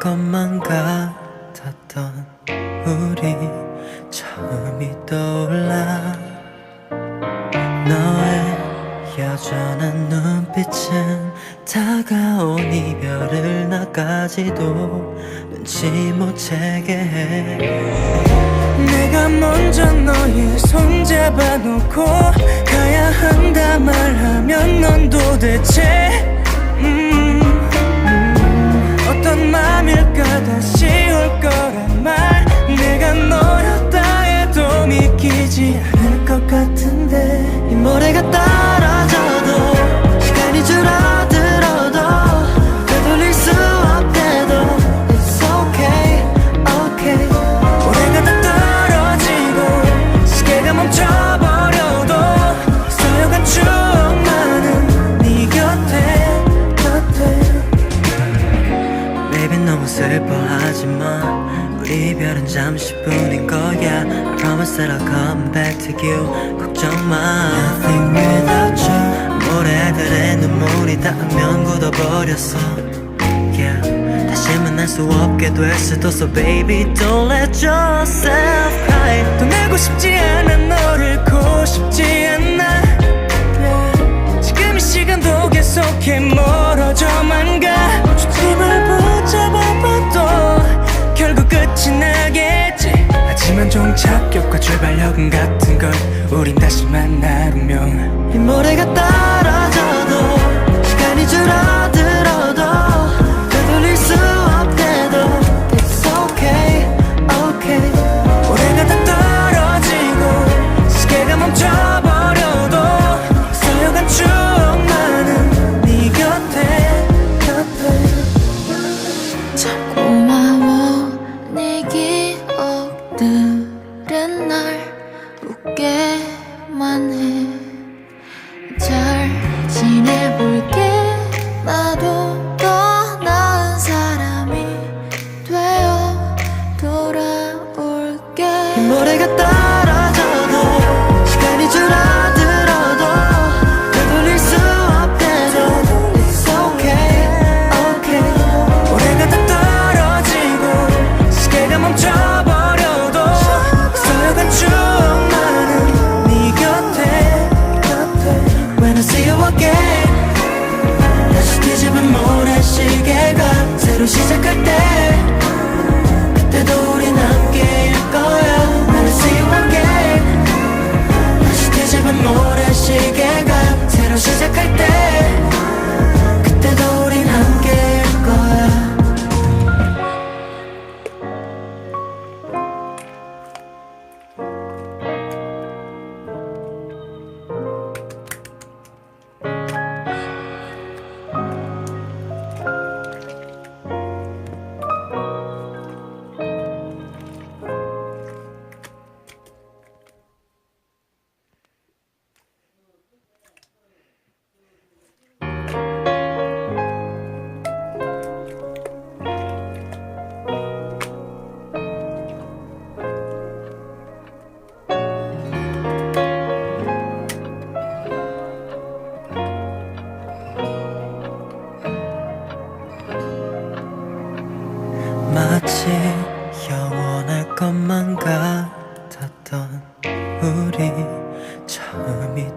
것만 같았던 우리 처음이 떠올라. 너의 여전한 눈빛은 다가온 이별을 나까지도 눈치 못 채게 해. 내가 먼저 너의 손 잡아놓고 가야 한다 말하면 넌 도대체 음, 맘일까 다시 우리 이별은 잠시뿐인 거야 I promise that I'll come back to you 걱정 마 Nothing without you 모래들의 눈물이 닿으면 굳어버렸어 yeah. 다시 만날 수 없게 될 수도 So baby don't let yourself cry 떠나고 싶지 않아 너를 고 싶지 않아. 지금 이 시간도 계속해 멀어져만 끝이 나겠지? 하지만 종착역과 출발역은 같은 걸 우린 다시 만날 운명 이 모래가 떨어져도 시간이 줄어들 새로 시작할 때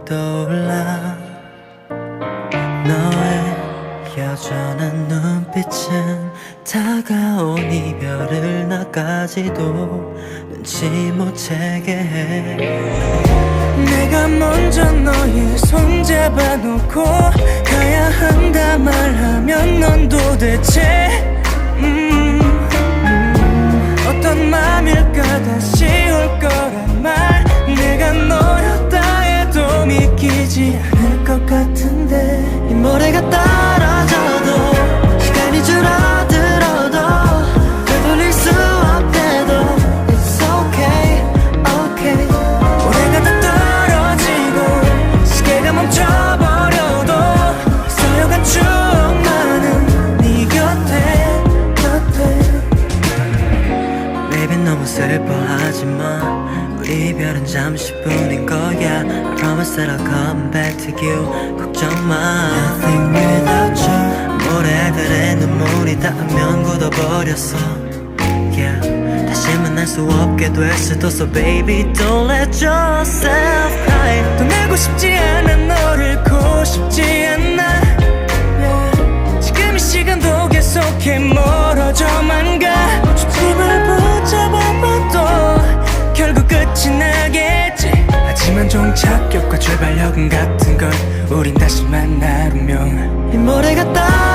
떠올라 너의 여전한 눈빛은 다가온 이별을 나까지도 눈치 못 채게 해. 내가 먼저 너의 손 잡아놓고 가야 한다 말하면 넌 도대체 음, 음, 어떤 맘일까 다시 올 거란 말 yeah. That I'll come back to you 걱정 마 Nothing without you 모래들의 눈물이 닿으면 굳어버렸어 yeah. 다시 만날 수 없게 될 수도 So baby don't let yourself cry 떠나고 싶지 않아 너를 고 하지만 종착역과 출발역은 같은 걸 우린 다시 만날 운명 이 모래가 떨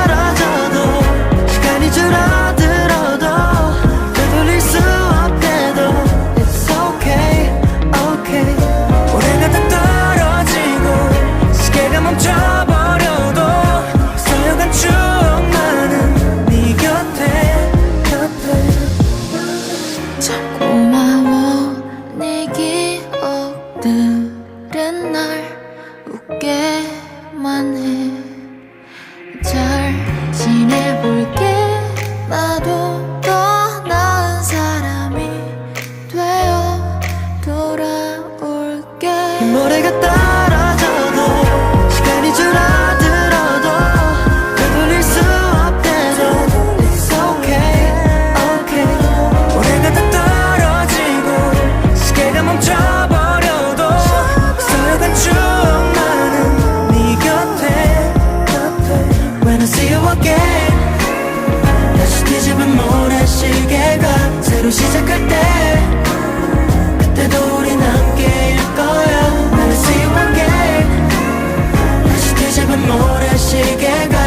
When I see you again 다시 뒤집은 모래 시계가 새로 시작할 때 그때도 우린 함께일 거야. When I see you again 다시 뒤집은 모래 시계가